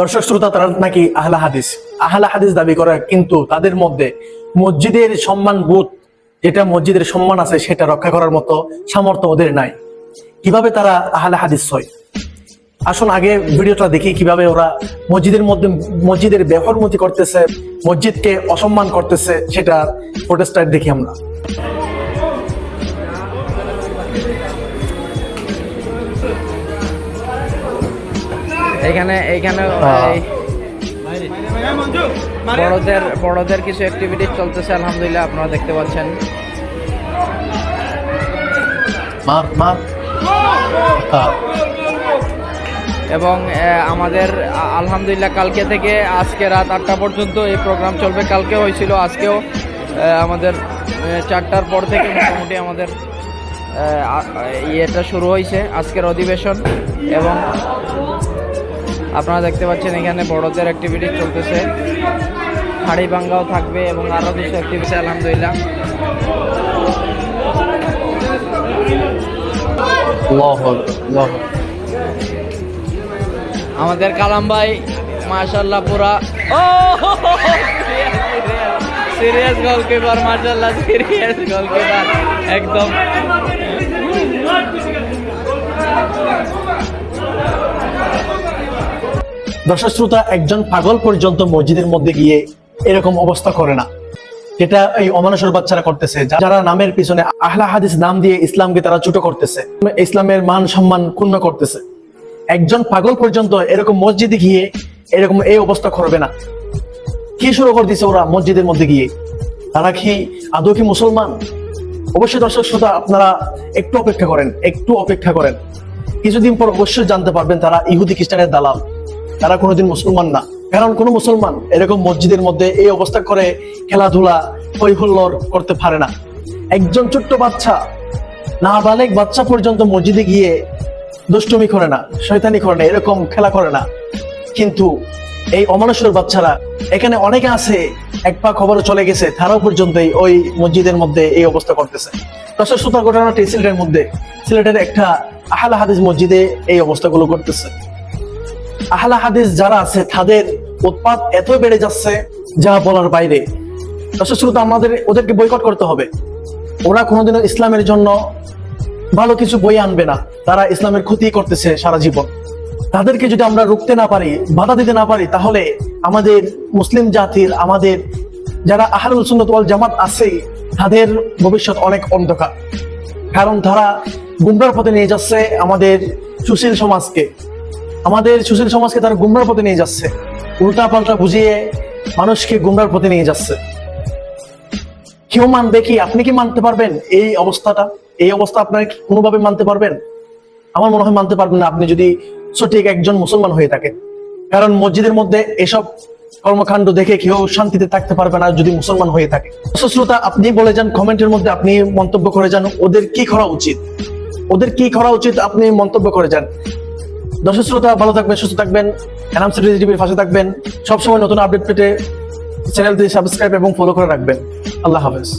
দর্শক শ্রোতা, তারা নাকি আহলা হাদিস। আহলা হাদিস দাবি করে, কিন্তু তাদের মধ্যে মসজিদের সম্মান বোধ, যেটা মসজিদের সম্মান আছে, সেটা রক্ষা করার মতো সামর্থ্য ওদের নাই। কীভাবে তারা আহলা হাদিস হয়? আসুন আগে ভিডিওটা দেখি কীভাবে ওরা মসজিদের মধ্যে, মসজিদের বেহরমতি করতেছে, মসজিদকে অসম্মান করতেছে সেটা প্রোটেস্টার দেখি আমরা। এখানে এইখানে হ্যাঁ। বড়দের বড়দের কিছু অ্যাক্টিভিটি চলতেছে আলহামদুলিল্লাহ আপনারা দেখতে পাচ্ছেন। এবং আমাদের আলহামদুলিল্লাহ কালকে থেকে আজকে রাত আটটা পর্যন্ত এই প্রোগ্রাম চলবে। কালকে হয়েছিল আজকেও আমাদের চারটার পর থেকে মোটামুটি আমাদের ইয়েটা শুরু হয়েছে আজকের অধিবেশন। এবং আপনারা দেখতে পাচ্ছেন এখানে বড়দের অ্যাক্টিভিটি চলতেছে। হাড়ি ভাঙ্গাও থাকবে এবং আরও কিছু অ্যাক্টিভিটি আলহামদুলিল্লাহ। আমাদের কালাম ভাই মাশাল্লাহ পুরা। ও সিরিয়াস গোলকিপার মাশাল্লাহ সিরিয়াস গোলকিপার একদম। দর্শক শ্রোতা একজন পাগল পর্যন্ত মসজিদের মধ্যে গিয়ে এরকম অবস্থা করে না। এটা এই অমানুষের বাচ্চারা করতেছে, যারা নামের পিছনে আহলা হাদিস নাম দিয়ে ইসলামকে তারা ছোট করতেছে, ইসলামের মান সম্মান ক্ষুণ্ণ করতেছে। একজন পাগল পর্যন্ত এরকম মসজিদে গিয়ে এরকম এই অবস্থা করবে না। কি শুরু করে দিছে ওরা মসজিদের মধ্যে গিয়ে? তারা কি আদৌ কি মুসলমান? অবশ্যই দর্শক শ্রোতা আপনারা একটু অপেক্ষা করেন, একটু অপেক্ষা করেন। কিছুদিন পর অবশ্যই জানতে পারবেন তারা ইহুদি খ্রিস্টানের দালাল। তারা কোনোদিন মুসলমান না। কারণ কোনো মুসলমান এরকম মসজিদের মধ্যে এই অবস্থা করে খেলাধুলা হই করতে পারে না। একজন ছোট্ট বাচ্চা, নাবালেক বাচ্চা পর্যন্ত মসজিদে গিয়ে দুষ্টুমি করে না, শয়তানি করে না, এরকম খেলা করে না। কিন্তু এই অমানুষের বাচ্চারা এখানে অনেকে আছে, এক পা খবর চলে গেছে, তারাও পর্যন্ত ওই মসজিদের মধ্যে এই অবস্থা করতেছে। দর্শক শ্রোতা ঘটনাটি সিলেটের মধ্যে, সিলেটের একটা আহলা হাদিস মসজিদে এই অবস্থাগুলো করতেছে। আহলা হাদিস যারা আছে, তাদের উৎপাদ এত বেড়ে যাচ্ছে যা বলার বাইরে। দর্শক আমাদের ওদেরকে বয়কট করতে হবে। ওরা কোনোদিনও ইসলামের জন্য ভালো কিছু বই আনবে না। তারা ইসলামের ক্ষতি করতেছে সারা জীবন। তাদেরকে যদি আমরা রুখতে না পারি, বাধা দিতে না পারি, তাহলে আমাদের মুসলিম জাতির, আমাদের যারা আহলুল সুন্নত জামাত আছে, তাদের ভবিষ্যৎ অনেক অন্ধকার। কারণ তারা গুমরার পথে নিয়ে যাচ্ছে আমাদের সুশীল সমাজকে। আমাদের সুশীল সমাজকে তারা গুমরার পথে নিয়ে যাচ্ছে। উল্টা পাল্টা বুঝিয়ে মানুষকে গুমরার পথে নিয়ে যাচ্ছে। কেউ মানবে কি? আপনি কি মানতে পারবেন এই অবস্থাটা? এই অবস্থা আপনার কোনোভাবে মানতে পারবেন? আমার মনে হয় মানতে পারবেন না। আপনি যদি সঠিক একজন মুসলমান হয়ে থাকেন। কারণ মসজিদের মধ্যে এসব কর্মকাণ্ড দেখে কেউ শান্তিতে থাকতে পারবে না যদি মুসলমান হয়ে থাকে। শ্রোতা আপনি বলে যান কমেন্টের মধ্যে আপনি মন্তব্য করে যান। ওদের কি করা উচিত? ওদের কি করা উচিত? আপনি মন্তব্য করে যান। দর্শক শ্রোতা ভালো থাকবেন, সুস্থ থাকবেন এনাম সিটি টিভির পাশে থাকবেন। সবসময় নতুন আপডেট পেতে চ্যানেলটি সাবস্ক্রাইব এবং ফলো করে রাখবেন। আল্লাহ হাফেজ।